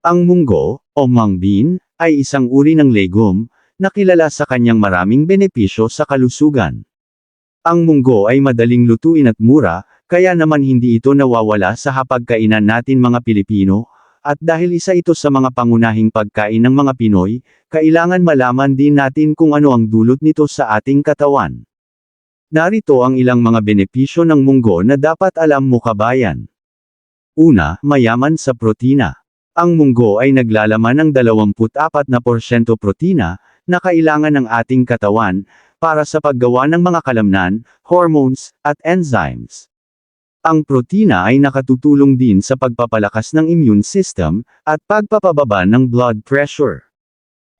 Ang munggo, o mung bean, ay isang uri ng legum, na kilala sa kanyang maraming benepisyo sa kalusugan. Ang munggo ay madaling lutuin at mura, kaya naman hindi ito nawawala sa hapagkainan natin mga Pilipino, at dahil isa ito sa mga pangunahing pagkain ng mga Pinoy, kailangan malaman din natin kung ano ang dulot nito sa ating katawan. Narito ang ilang mga benepisyo ng munggo na dapat alam mo kabayan. Una, mayaman sa protina. Ang munggo ay naglalaman ng 24% protina, na kailangan ng ating katawan, para sa paggawa ng mga kalamnan, hormones, at enzymes. Ang protina ay nakatutulong din sa pagpapalakas ng immune system, at pagpapababa ng blood pressure.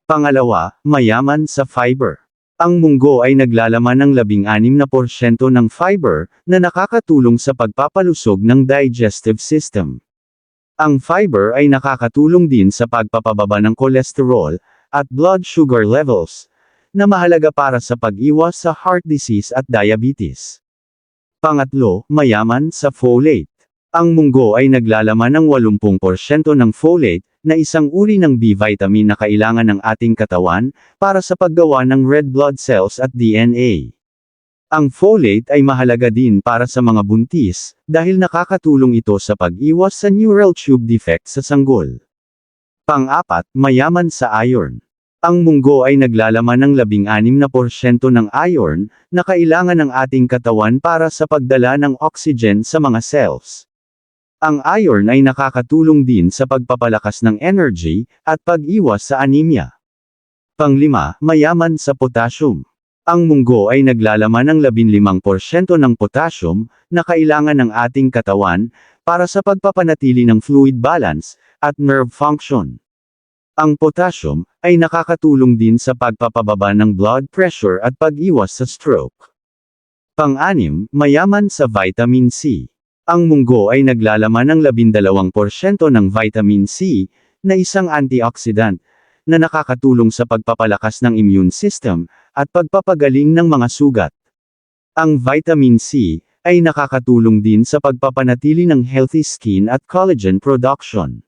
Pangalawa, mayaman sa fiber. Ang munggo ay naglalaman ng 16% ng fiber, na nakakatulong sa pagpapalusog ng digestive system. Ang fiber ay nakakatulong din sa pagpapababa ng kolesterol, at blood sugar levels, na mahalaga para sa pag-iwas sa heart disease at diabetes. Pangatlo, mayaman sa folate. Ang munggo ay naglalaman ng 80% ng folate, na isang uri ng B vitamin na kailangan ng ating katawan, para sa paggawa ng red blood cells at DNA. Ang folate ay mahalaga din para sa mga buntis, dahil nakakatulong ito sa pag-iwas sa neural tube defect sa sanggol. Pang-apat, mayaman sa iron. Ang munggo ay naglalaman ng 16% ng iron, na kailangan ng ating katawan para sa pagdala ng oxygen sa mga cells. Ang iron ay nakakatulong din sa pagpapalakas ng energy, at pag-iwas sa anemia. Panglima, mayaman sa potassium. Ang munggo ay naglalaman ng 15% ng potassium, na kailangan ng ating katawan, para sa pagpapanatili ng fluid balance, at nerve function. Ang potassium, ay nakakatulong din sa pagpapababa ng blood pressure at pag-iwas sa stroke. Pang-anim, mayaman sa vitamin C. Ang munggo ay naglalaman ng 12% ng vitamin C, na isang antioxidant, na nakakatulong sa pagpapalakas ng immune system, at pagpapagaling ng mga sugat. Ang vitamin C, ay nakakatulong din sa pagpapanatili ng healthy skin at collagen production.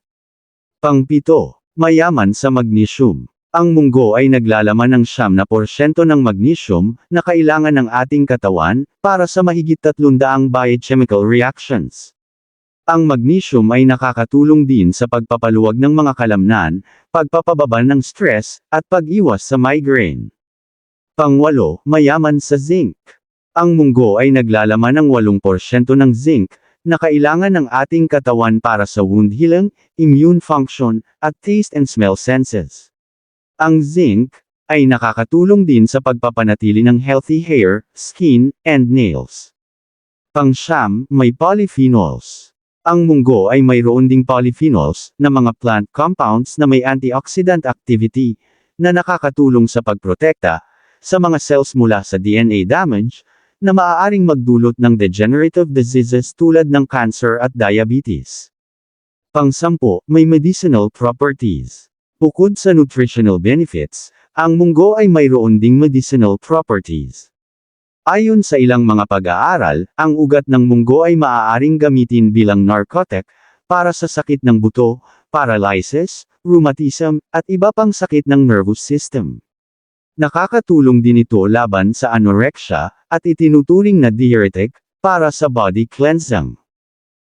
Pangpito, mayaman sa magnesium. Ang munggo ay naglalaman ng siyam na porsyento ng magnesium, na kailangan ng ating katawan, para sa mahigit 300 biochemical reactions. Ang magnesium ay nakakatulong din sa pagpapaluwag ng mga kalamnan, pagpapababa ng stress, at pag-iwas sa migraine. Pangwalo, mayaman sa zinc. Ang munggo ay naglalaman ng 8% ng zinc, na kailangan ng ating katawan para sa wound healing, immune function, at taste and smell senses. Ang zinc, ay nakakatulong din sa pagpapanatili ng healthy hair, skin, and nails. Pangsyam, may polyphenols. Ang munggo ay mayroon ding polyphenols, na mga plant compounds na may antioxidant activity, na nakakatulong sa pagprotekta, sa mga cells mula sa DNA damage, na maaaring magdulot ng degenerative diseases tulad ng cancer at diabetes. Pangsampo, may medicinal properties. Bukod sa nutritional benefits, ang munggo ay mayroon ding medicinal properties. Ayon sa ilang mga pag-aaral, ang ugat ng munggo ay maaaring gamitin bilang narcotic, para sa sakit ng buto, paralysis, rheumatism, at iba pang sakit ng nervous system. Nakakatulong din ito laban sa anorexia, at itinuturing na diuretic, para sa body cleansing.